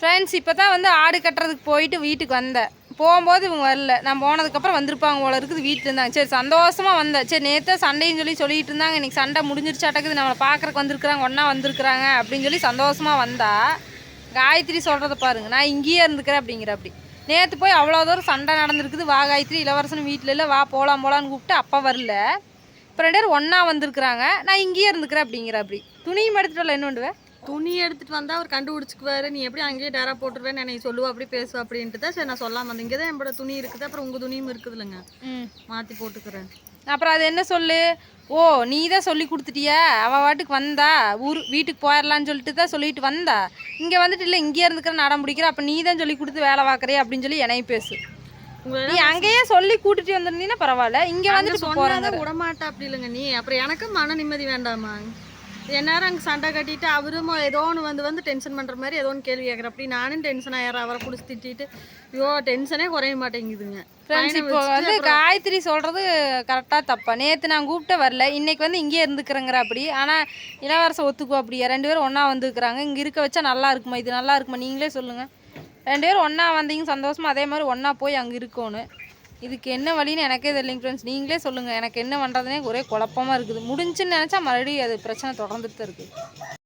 Friends இப்போ தான் வந்து ஆடு கட்டுறதுக்கு போயிட்டு வீட்டுக்கு வந்தேன். போகும்போது இவங்க வரல. நான் போனதுக்கப்புறம் வந்திருப்பாங்க போல இருக்குது வீட்டில் இருந்தாங்க. சரி சந்தோஷமாக வந்தேன். சரி நேற்று சண்டைன்னு சொல்லி சொல்லிட்டு இருந்தாங்க. இன்னைக்கு சண்டை முடிஞ்சிருச்சாட்டக்குது நம்மளை பார்க்குறக்கு வந்திருக்கிறாங்க ஒன்றா வந்திருக்கிறாங்க அப்படின்னு சொல்லி சந்தோஷமாக வந்தா காயத்ரி சொல்கிறத பாருங்க. நான் இங்கேயே இருந்துக்கிறேன் அப்படிங்கிற அப்படி நேற்று போய் அவ்வளோ தூரம் சண்டை நடந்திருக்குது. வா காயத்ரி இளவரசன் வீட்டில் இல்லை. வா போகலாம் போகலான்னு கூப்பிட்டு அப்போ வரல. இப்போ ரெண்டு பேரும் ஒன்றா வந்திருக்கிறாங்க. நான் இங்கேயே இருந்துக்கிறேன் அப்படிங்கிற அப்படி துணியும் எடுத்துகிட்டு வரல. என்ன பண்ணுவேன் துணி எடுத்துட்டு வந்தா அவர் கண்டுபிடிச்சிக்குவாரு. நீ எப்படி அங்கேயே டேரா போட்டுருவேன்னு என்னை சொல்லுவா அப்படி பேசுவா அப்படின்ட்டு தான் சரி நான் சொல்லாம வந்தேன். இங்கே தான் என்னோட துணி இருக்குது அப்புறம் உங்க துணியும் இருக்குது இல்லைங்க ம். மாற்றி போட்டுக்கிறேன். அப்புறம் அது என்ன சொல்லு? ஓ நீ தான் சொல்லி கொடுத்துட்டியா? அவள் வாட்டுக்கு வந்தா ஊர் வீட்டுக்கு போயிடலான்னு சொல்லிட்டு தான் சொல்லிட்டு வந்தா. இங்கே வந்துட்டு இல்லை இங்கேயே இருந்துக்கிற நடம் பிடிக்கிற அப்போ நீ தான் சொல்லி கொடுத்து வேலை பார்க்குறிய அப்படின்னு சொல்லி என்னைய பேசு. உங்களை நீ அங்கேயே சொல்லி கூட்டிட்டு வந்திருந்தீங்கன்னா பரவாயில்ல. இங்கே வந்துட்டு போகிறாங்க விடமாட்டா அப்படி இல்லைங்க நீ. அப்புறம் எனக்கு மன நிம்மதி வேண்டாமா? எந்நேரம் அங்கே சண்டை கட்டிட்டு அவரும் ஏதோ ஒன்று வந்து வந்து டென்ஷன் பண்ணுற மாதிரி ஏதோ ஒன்று கேள்வி கேட்குற அப்படி நானும் டென்ஷன் ஆயிரம் அவரை பிடிச்சி திட்டிட்டு ஐயோ டென்ஷனே குறைய மாட்டேங்குதுங்க. ஃப்ரெண்ட்ஸ் இப்போ வந்து காயத்ரி சொல்கிறது கரெக்டாக தப்பா. நேற்று நான் கூப்பிட்டு வரல. இன்னைக்கு வந்து இங்கேயே இருந்துக்கிறேங்கிற அப்படி. ஆனால் இளவரசன் ஒத்துக்குவா அப்படியா? ரெண்டு பேரும் ஒன்றா வந்துருக்குறாங்க. இங்கே இருக்க வச்சா நல்லா இருக்குமா? இது நல்லா இருக்குமா? நீங்களே சொல்லுங்கள் ரெண்டு பேரும் ஒன்றா வந்தீங்க சந்தோஷமா. அதே மாதிரி ஒன்றா போய் அங்கே இருக்கணும் இதுக்கு என்ன வழின்னு எனக்கே தெரியலைங்க ஃப்ரெண்ட்ஸ் நீங்களே சொல்லுங்கள் எனக்கு என்ன பண்ணுறதுனே ஒரே குழப்பமா இருக்குது. முடிஞ்சுன்னு நினச்சா மறுபடியும் அது பிரச்சனை தொடர்ந்துட்டு தான் இருக்குது